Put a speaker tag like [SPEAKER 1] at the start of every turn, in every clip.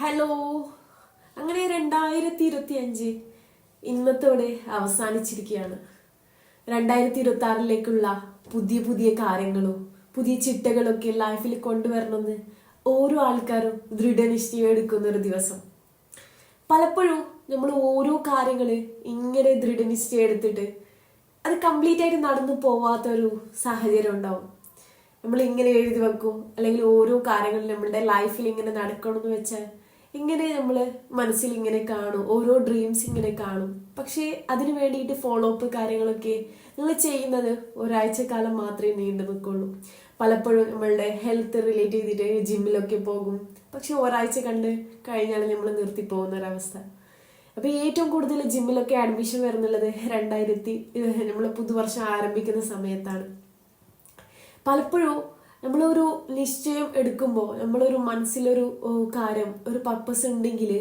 [SPEAKER 1] Hello. അങ്ങനെ രണ്ടായിരത്തി ഇരുപത്തി അഞ്ച് ഇന്നത്തോടെ അവസാനിച്ചിരിക്കുകയാണ്. രണ്ടായിരത്തി ഇരുപത്തി ആറിലേക്കുള്ള പുതിയ പുതിയ കാര്യങ്ങളും പുതിയ ചിട്ടകളൊക്കെ ലൈഫിൽ കൊണ്ടുവരണമെന്ന് ഓരോ ആൾക്കാരും ദൃഢനിശ്ചയം എടുക്കുന്ന ഒരു ദിവസം. പലപ്പോഴും നമ്മൾ ഓരോ കാര്യങ്ങൾ ഇങ്ങനെ ദൃഢനിശ്ചയം എടുത്തിട്ട് അത് കംപ്ലീറ്റ് ആയിട്ട് നടന്നു പോവാത്ത ഒരു സാഹചര്യം ഉണ്ടാവും. നമ്മൾ ഇങ്ങനെ എഴുതി വെക്കും അല്ലെങ്കിൽ ഓരോ കാര്യങ്ങളും നമ്മളുടെ ലൈഫിൽ ഇങ്ങനെ നടക്കണമെന്ന് വെച്ചാൽ ഇങ്ങനെ നമ്മൾ മനസ്സിൽ ഇങ്ങനെ കാണും ഓരോ ഡ്രീംസ് ഇങ്ങനെ കാണും. പക്ഷേ അതിന് വേണ്ടിയിട്ട് ഫോളോ അപ്പ് കാര്യങ്ങളൊക്കെ നിങ്ങൾ ചെയ്യുന്നത് ഒരാഴ്ച കാലം മാത്രമേ നീണ്ടു നിൽക്കുള്ളൂ. പലപ്പോഴും നമ്മളുടെ ഹെൽത്ത് റിലേറ്റ് ചെയ്തിട്ട് ജിമ്മിലൊക്കെ പോകും. പക്ഷെ ഒരാഴ്ച കണ്ട് കഴിഞ്ഞാൽ നമ്മൾ നിർത്തി പോകുന്ന ഒരവസ്ഥ. അപ്പൊ ഏറ്റവും കൂടുതൽ ജിമ്മിലൊക്കെ അഡ്മിഷൻ വരുന്നുള്ളത് രണ്ടായിരത്തി നമ്മൾ പുതുവർഷം ആരംഭിക്കുന്ന സമയത്താണ്. പലപ്പോഴും നമ്മളൊരു നിശ്ചയം എടുക്കുമ്പോൾ നമ്മളൊരു മനസ്സിലൊരു കാര്യം ഒരു പർപ്പസ് ഉണ്ടെങ്കിൽ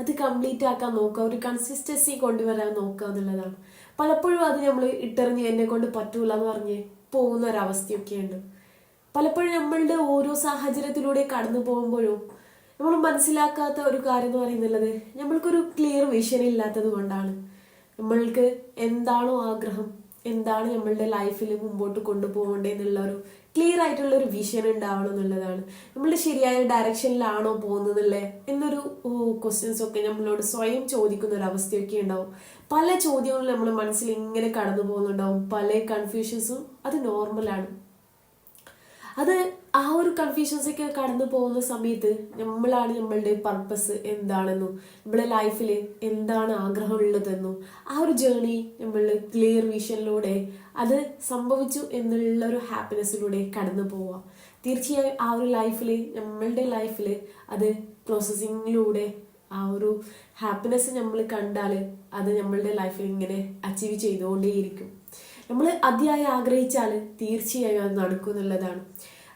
[SPEAKER 1] അത് കംപ്ലീറ്റ് ആക്കാൻ നോക്കുക ഒരു കൺസിസ്റ്റൻസി കൊണ്ടുവരാൻ നോക്കുക എന്നുള്ളതാണ്. പലപ്പോഴും അത് നമ്മൾ ഇട്ടെറിഞ്ഞ് എന്നെ കൊണ്ട് പറ്റൂല എന്ന് പറഞ്ഞ് പോകുന്ന ഒരവസ്ഥയൊക്കെയുണ്ട് പലപ്പോഴും നമ്മളുടെ ഓരോ സാഹചര്യത്തിലൂടെ കടന്നു പോകുമ്പോഴും നമ്മൾ മനസ്സിലാക്കാത്ത ഒരു കാര്യം എന്ന് പറയുന്നുള്ളത് നമ്മൾക്കൊരു ക്ലിയർ വിഷൻ ഇല്ലാത്തത് കൊണ്ടാണ്. നമ്മൾക്ക് എന്താണോ ആഗ്രഹം എന്താണ് നമ്മളുടെ ലൈഫിൽ മുമ്പോട്ട് കൊണ്ടുപോകേണ്ടത് എന്നുള്ള ഒരു ക്ലിയർ ആയിട്ടുള്ള ഒരു വിഷൻ ഉണ്ടാവണം എന്നുള്ളതാണ്. നമ്മൾ ശരിയായ ഡയറക്ഷനിലാണോ പോകുന്നതല്ലേ എന്നൊരു ക്വസ്റ്റ്യൻസ് ഒക്കെ നമ്മളോട് സ്വയം ചോദിക്കുന്ന ഒരു അവസ്ഥയൊക്കെ ഉണ്ടാവും. പല ചോദ്യങ്ങളും നമ്മൾ മനസ്സിൽ ഇങ്ങനെ കടന്നു പോകുന്നുണ്ടാവും. പല കൺഫ്യൂഷൻസും അത് നോർമലാണ് അത് ആ ഒരു കൺഫ്യൂഷൻസ് ഒക്കെ കടന്നു പോകുന്ന സമയത്ത് നമ്മളാണ് നമ്മളുടെ പർപ്പസ് എന്താണെന്നും നമ്മുടെ ലൈഫിൽ എന്താണ് ആഗ്രഹമുള്ളതെന്നും ആ ഒരു ജേണി നമ്മൾ ക്ലിയർ വിഷനിലൂടെ അത് സംഭവിച്ചു എന്നുള്ള ഒരു ഹാപ്പിനെസ്സിലൂടെ കടന്നു പോവാം. തീർച്ചയായും ആ ഒരു ലൈഫിൽ നമ്മളുടെ ലൈഫിൽ അത് പ്രോസസ്സിങ്ങിലൂടെ ആ ഒരു ഹാപ്പിനെസ് നമ്മൾ കണ്ടാൽ അത് നമ്മളുടെ ലൈഫിൽ ഇങ്ങനെ അച്ചീവ് ചെയ്തുകൊണ്ടേയിരിക്കും. നമ്മൾ അതിയായി ആഗ്രഹിച്ചാൽ തീർച്ചയായും അത് നടക്കും എന്നുള്ളതാണ്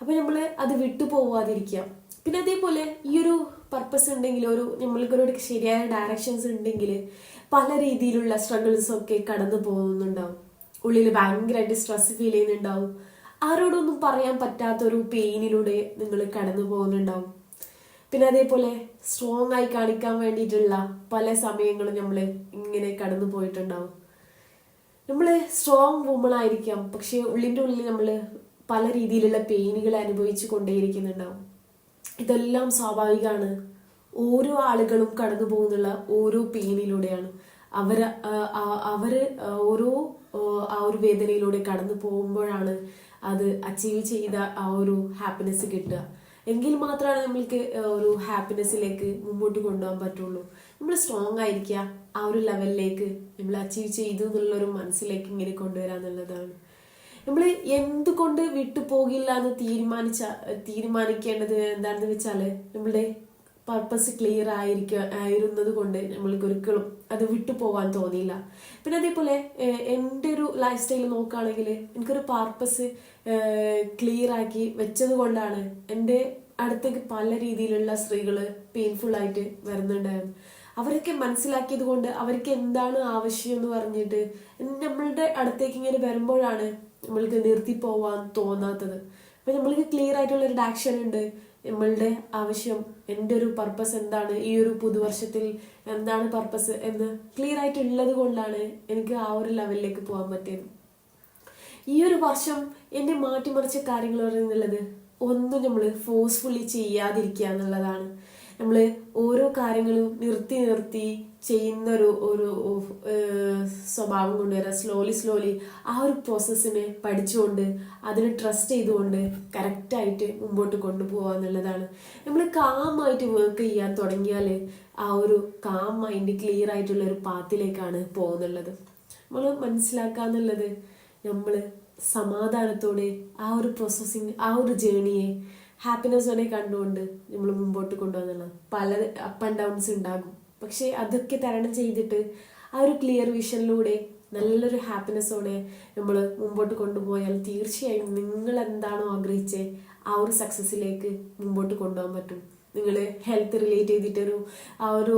[SPEAKER 1] അപ്പോൾ നമ്മൾ അത് വിട്ടു പോവാതിരിക്കുക. പിന്നെ അതേപോലെ ഈ ഒരു പർപ്പസ് ഉണ്ടെങ്കിൽ ഒരു നമ്മൾക്കൊരു ശരിയായ ഡയറക്ഷൻസ് ഉണ്ടെങ്കിൽ പല രീതിയിലുള്ള സ്ട്രഗിൾസ് ഒക്കെ കടന്നു പോകുന്നുണ്ടാവും. ഉള്ളിൽ ഭയങ്കരമായിട്ട് സ്ട്രെസ് ഫീൽ ചെയ്യുന്നുണ്ടാവും. ആരോടൊന്നും പറയാൻ പറ്റാത്തൊരു പെയിനിലൂടെ നിങ്ങൾ കടന്നു പോകുന്നുണ്ടാവും. പിന്നെ അതേപോലെ സ്ട്രോങ് ആയി കാണിക്കാൻ വേണ്ടിയിട്ടുള്ള പല സമയങ്ങളും നമ്മൾ ഇങ്ങനെ കടന്നു പോയിട്ടുണ്ടാവും. നമ്മൾ സ്ട്രോങ് വുമൺ ആയിരിക്കാം പക്ഷെ ഉള്ളിന്റെ ഉള്ളിൽ നമ്മൾ പല രീതിയിലുള്ള പെയിനുകൾ അനുഭവിച്ചു കൊണ്ടേയിരിക്കുന്നുണ്ടാവും. ഇതെല്ലാം സ്വാഭാവികമാണ്. ഓരോ ആളുകളും കടന്നു പോകുന്നുള്ള ഓരോ പെയിനിലൂടെയാണ്. അവർ അവർ ഓരോ ആ, ഒരു വേദനയിലൂടെ കടന്നു പോകുമ്പോഴാണ് അത് അച്ചീവ് ചെയ്ത ആ ഒരു ഹാപ്പിനെസ് കിട്ടുക. എങ്കിൽ മാത്രമാണ് നമ്മൾക്ക് ഒരു ഹാപ്പിനെസ്സിലേക്ക് മുമ്പോട്ട് കൊണ്ടുപോകാൻ പറ്റുള്ളൂ. നമ്മൾ സ്ട്രോങ് ആയിരിക്കുക ആ ഒരു ലെവലിലേക്ക് നമ്മൾ അച്ചീവ് ചെയ്തു എന്നുള്ളൊരു മനസ്സിലേക്ക് ഇങ്ങനെ കൊണ്ടുവരാന്നുള്ളതാണ്. നമ്മൾ എന്തുകൊണ്ട് വിട്ടു പോകില്ല എന്ന് തീരുമാനിച്ച തീരുമാനിക്കേണ്ടത് എന്താണെന്ന് വെച്ചാൽ നമ്മളുടെ പർപ്പസ് ക്ലിയർ ആയിരിക്കുക ആയിരുന്നത് കൊണ്ട് നമ്മൾക്ക് ഒരിക്കലും അത് വിട്ടു പോകാൻ തോന്നിയില്ല. പിന്നെ അതേപോലെ എന്റെ ഒരു ലൈഫ് സ്റ്റൈൽ നോക്കുകയാണെങ്കിൽ എനിക്കൊരു പർപ്പസ് ക്ലിയർ ആക്കി വെച്ചത് കൊണ്ടാണ് എന്റെ അടുത്തേക്ക് പല രീതിയിലുള്ള സ്ത്രീകൾ പെയിൻഫുൾ ആയിട്ട് വരുന്നുണ്ടായിരുന്നു അവരൊക്കെ മനസ്സിലാക്കിയത് കൊണ്ട് അവർക്ക് എന്താണ് ആവശ്യം എന്ന് പറഞ്ഞിട്ട് നമ്മളുടെ അടുത്തേക്ക് ഇങ്ങനെ വരുമ്പോഴാണ് നമ്മൾക്ക് നിർത്തി പോവാൻ തോന്നാത്തത്. അപ്പൊ നമ്മൾക്ക് ക്ലിയർ ആയിട്ടുള്ള ഒരു ആക്ഷൻ ഉണ്ട്. നമ്മളുടെ ആവശ്യം എന്റെ ഒരു പർപ്പസ് എന്താണ്? ഈ ഒരു പുതുവർഷത്തിൽ എന്താണ് പർപ്പസ് എന്ന് ക്ലിയർ ആയിട്ടുള്ളത് കൊണ്ടാണ് എനിക്ക് ആ ഒരു ലെവലിലേക്ക് പോകാൻ പറ്റിയത്. ഈ ഒരു വർഷം എന്നെ മാറ്റിമറിച്ച കാര്യങ്ങൾ പറയുന്നുള്ളത് ഒന്നും നമ്മൾ ഫോഴ്സ്ഫുള്ളി ചെയ്യാതിരിക്കുക എന്നുള്ളതാണ്. നമ്മൾ ഓരോ കാര്യങ്ങളും നിർത്തി നിർത്തി ചെയ്യുന്ന ഒരു ഒരു സ്വഭാവം കൊണ്ടുവരാം സ്ലോലി സ്ലോലി ആ ഒരു പ്രോസസ്സിനെ പഠിച്ചുകൊണ്ട് അതിനെ ട്രസ്റ്റ് ചെയ്തുകൊണ്ട് കറക്റ്റായിട്ട് മുമ്പോട്ട് കൊണ്ടുപോകുക എന്നുള്ളതാണ്. നമ്മൾ കാമായിട്ട് വർക്ക് ചെയ്യാൻ തുടങ്ങിയാൽ ആ ഒരു കാം മൈൻഡ് ക്ലിയർ ആയിട്ടുള്ള ഒരു പാത്തിലേക്കാണ് പോകുന്നുള്ളത്. നമ്മൾ മനസ്സിലാക്കുക എന്നുള്ളത് നമ്മൾ സമാധാനത്തോടെ ആ ഒരു പ്രോസസ്സിങ് ആ ഒരു ജേണിയെ ഹാപ്പിനെസ്സോടെ കണ്ടുകൊണ്ട് നമ്മൾ മുമ്പോട്ട് കൊണ്ടുപോകുന്നുള്ളത് പല അപ്പ് ആൻഡ് ഡൗൺസ് ഉണ്ടാകും പക്ഷേ അതൊക്കെ തരണം ചെയ്തിട്ട് ആ ഒരു ക്ലിയർ വിഷനിലൂടെ നല്ലൊരു ഹാപ്പിനെസ്സോടെ നമ്മൾ മുമ്പോട്ട് കൊണ്ടുപോയാൽ തീർച്ചയായും നിങ്ങൾ എന്താണോ ആഗ്രഹിച്ചേ ആ ഒരു സക്സസ്സിലേക്ക് മുമ്പോട്ട് കൊണ്ടുപോകാൻ പറ്റും. നിങ്ങൾ ഹെൽത്ത് റിലേറ്റ് ചെയ്തിട്ടൊരു ആ ഒരു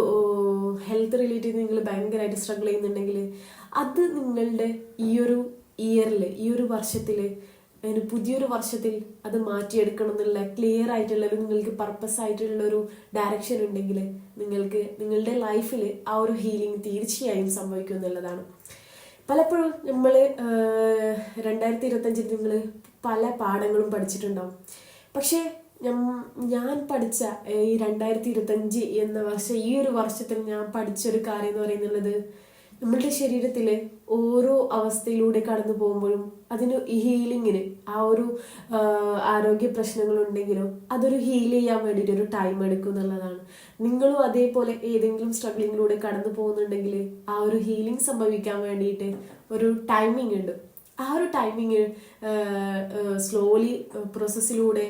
[SPEAKER 1] ഹെൽത്ത് റിലേറ്റ് ചെയ്ത് നിങ്ങൾ ഭയങ്കരമായിട്ട് സ്ട്രഗിൾ ചെയ്യുന്നുണ്ടെങ്കിൽ അത് നിങ്ങളുടെ ഈ ഒരു ഇയറിൽ ഈ ഒരു വർഷത്തിൽ അതിന് പുതിയൊരു വർഷത്തിൽ അത് മാറ്റിയെടുക്കണം എന്നുള്ള ക്ലിയർ ആയിട്ടുള്ള ഒരു നിങ്ങൾക്ക് പർപ്പസ് ആയിട്ടുള്ള ഒരു ഡയറക്ഷൻ ഉണ്ടെങ്കിൽ നിങ്ങൾക്ക് നിങ്ങളുടെ ലൈഫിൽ ആ ഒരു ഹീലിംഗ് തീർച്ചയായും സംഭവിക്കും എന്നുള്ളതാണ്. പലപ്പോഴും നമ്മൾ രണ്ടായിരത്തി ഇരുപത്തഞ്ചിൽ നിങ്ങൾ പല പാഠങ്ങളും പഠിച്ചിട്ടുണ്ടാവും. പക്ഷേ ഞാൻ പഠിച്ച ഈ രണ്ടായിരത്തി ഇരുപത്തഞ്ച് എന്ന വർഷം ഈ ഒരു വർഷത്തിൽ ഞാൻ പഠിച്ചൊരു കാര്യം എന്ന് പറയുന്നത് നമ്മളുടെ ശരീരത്തിലെ ഓരോ അവസ്ഥയിലൂടെ കടന്നു പോകുമ്പോഴും അതിന് ഹീലിങ്ങിന് ആ ഒരു ആരോഗ്യ പ്രശ്നങ്ങളുണ്ടെങ്കിലും അതൊരു ഹീൽ ചെയ്യാൻ വേണ്ടിയിട്ട് ഒരു ടൈം എടുക്കും എന്നുള്ളതാണ്. നിങ്ങളും അതേപോലെ ഏതെങ്കിലും സ്ട്രഗ്ലിങ്ങിലൂടെ കടന്നു പോകുന്നുണ്ടെങ്കിൽ ആ ഒരു ഹീലിംഗ് സംഭവിക്കാൻ വേണ്ടിയിട്ട് ഒരു ടൈമിംഗ് ഉണ്ട്. ആ ഒരു ടൈമിങ് സ്ലോലി പ്രോസസ്സിലൂടെ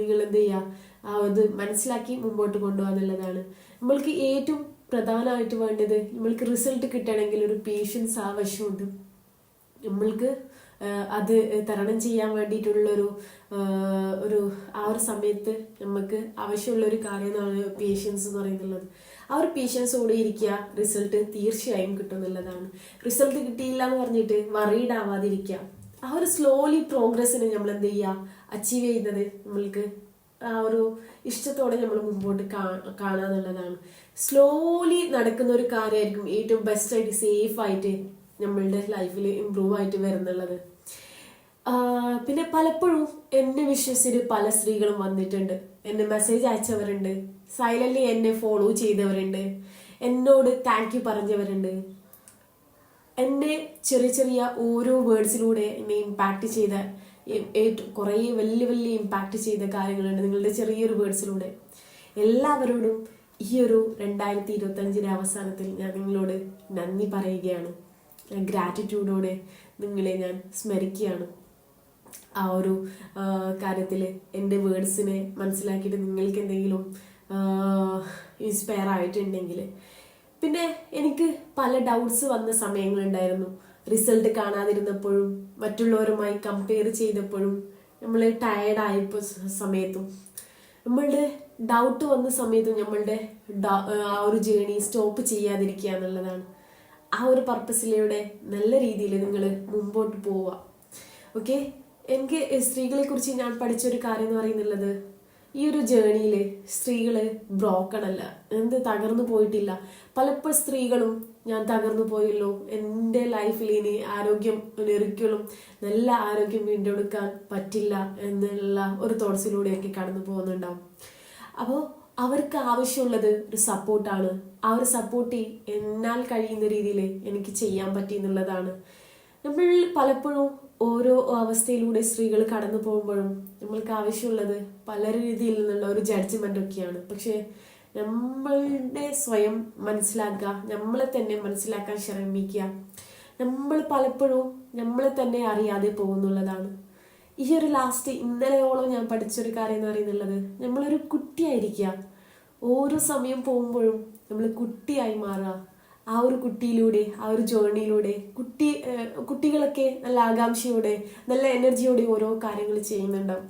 [SPEAKER 1] നിങ്ങൾ എന്ത് ചെയ്യുക അത് മനസ്സിലാക്കി മുമ്പോട്ട് കൊണ്ടുപോകാന്നുള്ളതാണ് നമ്മൾക്ക് ഏറ്റവും പ്രധാനമായിട്ട് വേണ്ടത് നമ്മൾക്ക് റിസൾട്ട് കിട്ടണമെങ്കിൽ ഒരു പേഷ്യൻസ് ആവശ്യമുണ്ട് നമ്മൾക്ക് അത് തരണം ചെയ്യാൻ വേണ്ടിയിട്ടുള്ളൊരു ഒരു ആ ഒരു സമയത്ത് നമുക്ക് ആവശ്യമുള്ള ഒരു കാര്യമാണ് പേഷ്യൻസ് എന്ന് പറയുന്നുള്ളത്. ആ ഒരു പേഷ്യൻസോടെ ഇരിക്കുക റിസൾട്ട് തീർച്ചയായും കിട്ടും എന്നുള്ളതാണ് റിസൾട്ട് കിട്ടിയില്ല എന്ന് പറഞ്ഞിട്ട് വറീഡ് ആവാതിരിക്കുക. ആ ഒരു സ്ലോലി പ്രോഗ്രസ്സിന് നമ്മൾ എന്ത് ചെയ്യുക? അച്ചീവ് ചെയ്യുന്നത് നമ്മൾക്ക് ആ ഒരു ഇഷ്ടത്തോടെ നമ്മൾ മുമ്പോട്ട് കാണുക കാണാന്നുള്ളതാണ് സ്ലോലി നടക്കുന്ന ഒരു കാര്യമായിരിക്കും ഏറ്റവും ബെസ്റ്റായിട്ട് സേഫ് ആയിട്ട് നമ്മളുടെ ലൈഫിൽ ഇമ്പ്രൂവ് ആയിട്ട് വരുന്നുള്ളത്. പിന്നെ പലപ്പോഴും എന്നെ വിശ്വസിച്ച് പല സ്ത്രീകളും വന്നിട്ടുണ്ട്. എന്നെ മെസ്സേജ് അയച്ചവരുണ്ട്. സൈലന്റ്ലി എന്നെ ഫോളോ ചെയ്തവരുണ്ട്. എന്നോട് താങ്ക് യു പറഞ്ഞവരുണ്ട്. എന്നെ ചെറിയ ചെറിയ ഓരോ വേർഡ്സിലൂടെ എന്നെ ഇമ്പാക്ട് ചെയ്ത കുറേ വലിയ വലിയ ഇമ്പാക്റ്റ് ചെയ്ത കാര്യങ്ങളുണ്ട് നിങ്ങളുടെ ചെറിയൊരു വേർഡ്സിലൂടെ എല്ലാവരോടും ഈ ഒരു രണ്ടായിരത്തി ഇരുപത്തഞ്ചിന്റെ അവസാനത്തിൽ ഞാൻ നിങ്ങളോട് നന്ദി പറയുകയാണ്. ഗ്രാറ്റിറ്റ്യൂഡോടെ നിങ്ങളെ ഞാൻ സ്മരിക്കുകയാണ്. ആ ഒരു കാര്യത്തിൽ എന്റെ വേർഡ്സിനെ മനസ്സിലാക്കിയിട്ട് നിങ്ങൾക്ക് എന്തെങ്കിലും ഇൻസ്പയർ ആയിട്ടുണ്ടെങ്കിൽ പിന്നെ എനിക്ക് പല ഡൗട്ട്സ് വന്ന സമയങ്ങളുണ്ടായിരുന്നു. റിസൾട്ട് കാണാതിരുന്നപ്പോഴും മറ്റുള്ളവരുമായി കമ്പയർ ചെയ്തപ്പോഴും നമ്മൾ ടയർഡായപ്പോൾ സമയത്തും. നമ്മളുടെ ഡൗട്ട് വന്ന സമയത്തും നമ്മളുടെ ആ ഒരു ജേണി സ്റ്റോപ്പ് ചെയ്യാതിരിക്കുക എന്നുള്ളതാണ്. ആ ഒരു പർപ്പസിലൂടെ നല്ല രീതിയിൽ നിങ്ങൾ മുമ്പോട്ട് പോവുക. ഓക്കെ എനിക്ക് സ്ത്രീകളെ കുറിച്ച് ഞാൻ പഠിച്ചൊരു കാര്യം എന്ന് പറയുന്നുള്ളത് ഈ ഒരു ജേണിയിൽ സ്ത്രീകൾ ബ്രോക്കൺ അല്ല. എന്ത് തകർന്നു പോയിട്ടില്ല. പലപ്പോഴും സ്ത്രീകളും ഞാൻ തകർന്നു പോയല്ലോ. എന്റെ ലൈഫിൽ ഇനി ആരോഗ്യം ഒരിക്കലും നല്ല ആരോഗ്യം വീണ്ടെടുക്കാൻ പറ്റില്ല എന്നുള്ള ഒരു തോട്ട്സിലൂടെയൊക്കെ കടന്നു പോകുന്നുണ്ടാവും. അപ്പോൾ അവർക്ക് ആവശ്യമുള്ളത് ഒരു സപ്പോർട്ടാണ് ആ ഒരു സപ്പോർട്ട് എന്നാൽ കഴിയുന്ന രീതിയിൽ എനിക്ക് ചെയ്യാൻ പറ്റി എന്നുള്ളതാണ്. നമ്മൾ പലപ്പോഴും ഓരോ അവസ്ഥയിലൂടെ സ്ത്രീകൾ കടന്നു പോകുമ്പോഴും നമ്മൾക്ക് ആവശ്യമുള്ളത് പല രീതിയിൽ നിന്നുള്ള ഒരു ജഡ്ജ്മെന്റ് ഒക്കെയാണ്. പക്ഷെ നമ്മളുടെ സ്വയം മനസ്സിലാക്കുക നമ്മളെ തന്നെ മനസ്സിലാക്കാൻ ശ്രമിക്കുക. നമ്മൾ പലപ്പോഴും നമ്മളെ തന്നെ അറിയാതെ പോകുന്നുള്ളതാണ്. ഈ ഒരു ലാസ്റ്റ് ഇന്നലെയോളം ഞാൻ പഠിച്ചൊരു കാര്യം എന്ന് പറയുന്നുള്ളത് നമ്മളൊരു കുട്ടിയായിരിക്കുക. ഓരോ സമയം പോകുമ്പോഴും നമ്മൾ കുട്ടിയായി മാറുക. ആ ഒരു കുട്ടിയിലൂടെ ആ ഒരു ജേർണിയിലൂടെ കുട്ടി കുട്ടികളൊക്കെ നല്ല ആകാംക്ഷയോടെ നല്ല എനർജിയോടെ ഓരോ കാര്യങ്ങൾ ചെയ്യുന്നുണ്ടാവും.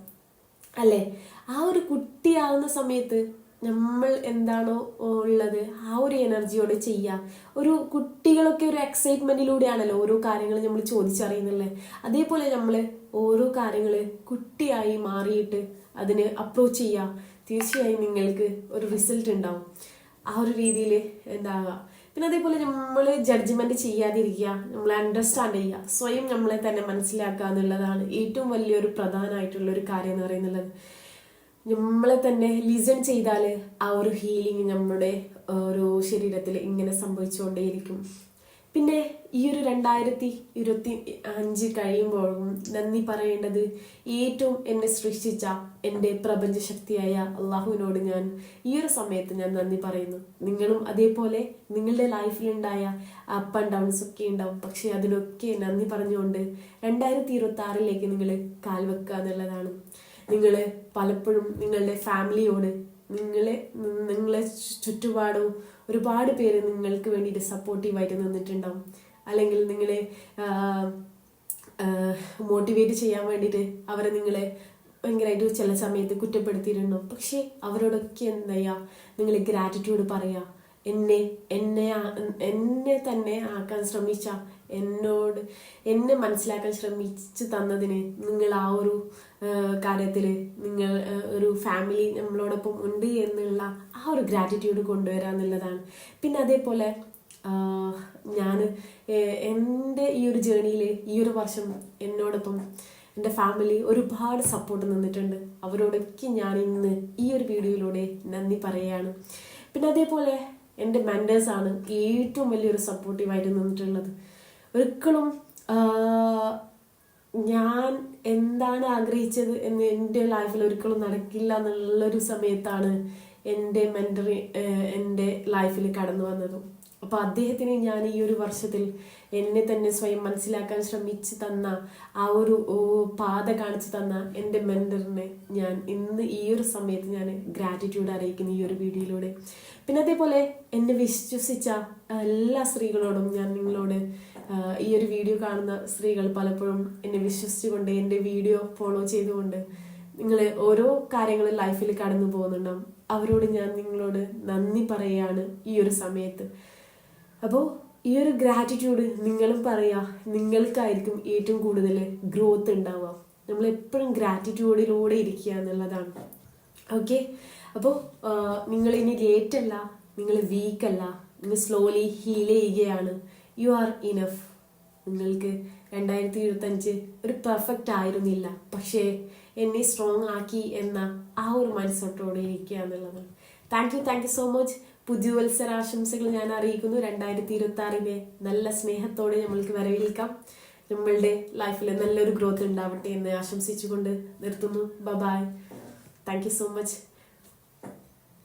[SPEAKER 1] അല്ലേ? ആ ഒരു കുട്ടിയാവുന്ന സമയത്ത് നമ്മൾ എന്താണോ ഉള്ളത് ആ ഒരു എനർജിയോടെ ചെയ്യുക ഒരു കുട്ടികളൊക്കെ ഒരു എക്സൈറ്റ്മെന്റിലൂടെയാണല്ലോ ഓരോ കാര്യങ്ങൾ നമ്മൾ ചോദിച്ചറിയുന്നുള്ളത് അതേപോലെ നമ്മൾ ഓരോ കാര്യങ്ങൾ കുട്ടിയായി മാറിയിട്ട് അതിന് അപ്രോച്ച് ചെയ്യുക തീർച്ചയായും നിങ്ങൾക്ക് ഒരു റിസൾട്ട് ഉണ്ടാവും. ആ ഒരു രീതിയിൽ എന്താകുക പിന്നെ അതേപോലെ നമ്മൾ ജഡ്ജ്മെന്റ് ചെയ്യാതിരിക്കുക നമ്മൾ അണ്ടർസ്റ്റാൻഡ് ചെയ്യുക സ്വയം നമ്മളെ തന്നെ മനസ്സിലാക്കുക എന്നുള്ളതാണ് ഏറ്റവും വലിയൊരു പ്രധാനമായിട്ടുള്ള ഒരു കാര്യം എന്ന് പറയുന്നത്. നമ്മളെ തന്നെ ലിസൺ ചെയ്താൽ ആ ഒരു ഹീലിംഗ് നമ്മുടെ ഒരു ശരീരത്തിൽ ഇങ്ങനെ സംഭവിച്ചുകൊണ്ടേയിരിക്കും പിന്നെ ഈ ഒരു രണ്ടായിരത്തി ഇരുപത്തി അഞ്ച് കഴിയുമ്പോഴും നന്ദി പറയേണ്ടത് ഏറ്റവും എന്നെ സൃഷ്ടിച്ച എന്റെ പ്രപഞ്ചശക്തിയായ അള്ളാഹുവിനോട് ഞാൻ ഈ ഒരു സമയത്ത് ഞാൻ നന്ദി പറയുന്നു. നിങ്ങളും അതേപോലെ നിങ്ങളുടെ ലൈഫിലുണ്ടായ അപ്പ് ആൻഡ് ഡൗൺസ് ഒക്കെ ഉണ്ടാവും. പക്ഷെ അതിനൊക്കെ നന്ദി പറഞ്ഞുകൊണ്ട് രണ്ടായിരത്തി ഇരുപത്തി ആറിലേക്ക് നിങ്ങൾ കാൽവെക്കുക എന്നുള്ളതാണ് നിങ്ങൾ പലപ്പോഴും നിങ്ങളുടെ ഫാമിലിയോട് നിങ്ങളെ നിങ്ങളെ ചുറ്റുപാടും ഒരുപാട് പേര് നിങ്ങൾക്ക് വേണ്ടിയിട്ട് സപ്പോർട്ടീവായിട്ട് നിന്നിട്ടുണ്ടാവും. അല്ലെങ്കിൽ നിങ്ങളെ മോട്ടിവേറ്റ് ചെയ്യാൻ വേണ്ടിയിട്ട് അവരെ നിങ്ങളെ ഭയങ്കരമായിട്ട് ചില സമയത്ത് കുറ്റപ്പെടുത്തിയിട്ടുണ്ടാവും പക്ഷേ അവരോടൊക്കെ എന്താ ചെയ്യുക? നിങ്ങൾ ഗ്രാറ്റിറ്റ്യൂഡ് പറയുക. എന്നെ എന്നെ എന്നെ തന്നെ ആക്കാൻ ശ്രമിച്ച എന്നോട് എന്നെ മനസ്സിലാക്കാൻ ശ്രമിച്ചു തന്നതിന് നിങ്ങൾ ആ ഒരു കാര്യത്തിൽ നിങ്ങൾ ഒരു ഫാമിലി നമ്മളോടൊപ്പം ഉണ്ട് എന്നുള്ള ആ ഒരു ഗ്രാറ്റിറ്റ്യൂഡ് കൊണ്ടുവരാന്നുള്ളതാണ് പിന്നെ അതേപോലെ ഞാൻ എന്റെ ഈ ഒരു ജേണിയിൽ ഈ ഒരു വർഷം എന്നോടൊപ്പം എന്റെ ഫാമിലി ഒരുപാട് സപ്പോർട്ട് നിന്നിട്ടുണ്ട്. അവരോടൊക്കെ ഞാൻ ഇന്ന് ഈ ഒരു വീഡിയോയിലൂടെ നന്ദി പറയുകയാണ് പിന്നെ അതേപോലെ എന്റെ മെന്റേഴ്സാണ് ഏറ്റവും വലിയൊരു സപ്പോർട്ടീവായിട്ട് നിന്നിട്ടുള്ളത്. ഒരിക്കലും ഞാൻ എന്താണ് ആഗ്രഹിച്ചത് എന്ന് എന്റെ ലൈഫിൽ ഒരിക്കലും നടക്കില്ല എന്നുള്ളൊരു സമയത്താണ് എന്റെ മെന്ററി എന്റെ ലൈഫിൽ കടന്നു വന്നതും. അപ്പോൾ അദ്ദേഹത്തിന് ഞാൻ ഈ ഒരു വർഷത്തിൽ എന്നെ തന്നെ സ്വയം മനസ്സിലാക്കാൻ ശ്രമിച്ചു തന്ന ആ ഒരു പാത കാണിച്ചു തന്ന എന്റെ മെന്ററിനെ ഞാൻ ഇന്ന് ഈ ഒരു സമയത്ത് ഞാൻ ഗ്രാറ്റിറ്റ്യൂഡ് അറിയിക്കുന്നു ഈ ഒരു വീഡിയോയിലൂടെ. പിന്നെ അതേപോലെ എന്നെ വിശ്വസിച്ച എല്ലാ സ്ത്രീകളോടും ഞാൻ നിങ്ങളോട് ഈ ഒരു വീഡിയോ കാണുന്ന സ്ത്രീകൾ പലപ്പോഴും എന്നെ വിശ്വസിച്ചുകൊണ്ട് എന്റെ വീഡിയോ ഫോളോ ചെയ്തുകൊണ്ട് നിങ്ങൾ ഓരോ കാര്യങ്ങൾ ലൈഫിൽ കടന്നു പോകുന്നുണ്ടാവും. അവരോട് ഞാൻ നിങ്ങളോട് നന്ദി പറയുകയാണ് ഈ ഒരു സമയത്ത്. അപ്പോൾ ഈ ഒരു ഗ്രാറ്റിറ്റ്യൂഡ് നിങ്ങളും പറയുക നിങ്ങൾക്കായിരിക്കും ഏറ്റവും കൂടുതൽ ഗ്രോത്ത് ഉണ്ടാവുക. നമ്മൾ എപ്പോഴും ഗ്രാറ്റിറ്റ്യൂഡിലൂടെ ഇരിക്കുക എന്നുള്ളതാണ്. ഓക്കെ അപ്പോൾ നിങ്ങൾ ഇനി ലേറ്റ് അല്ല നിങ്ങൾ വീക്ക് അല്ല നിങ്ങൾ സ്ലോലി ഹീൽ ചെയ്യുകയാണ്. യു ആർ ഇനഫ് നിങ്ങൾക്ക് രണ്ടായിരത്തി ഇരുപത്തഞ്ച് ഒരു പെർഫെക്റ്റ് ആയിരുന്നില്ല. പക്ഷേ എന്നെ സ്ട്രോങ് ആക്കി എന്ന ആ ഒരു മനസ്സോട്ടോടെ ഇരിക്കുക എന്നുള്ളതാണ്. Thank you thank you so much പുതുവത്സരാശംസകൾ ഞാൻ അറിയിക്കുന്നു. രണ്ടായിരത്തി ഇരുപത്തി ആറിനെ നല്ല സ്നേഹത്തോടെ നമ്മൾക്ക് വരവേൽക്കാം. നമ്മളുടെ ലൈഫിൽ നല്ലൊരു ഗ്രോത്ത് ഉണ്ടാവട്ടെ എന്ന് ആശംസിച്ചുകൊണ്ട് നിർത്തുന്നു. Bye bye thank you so much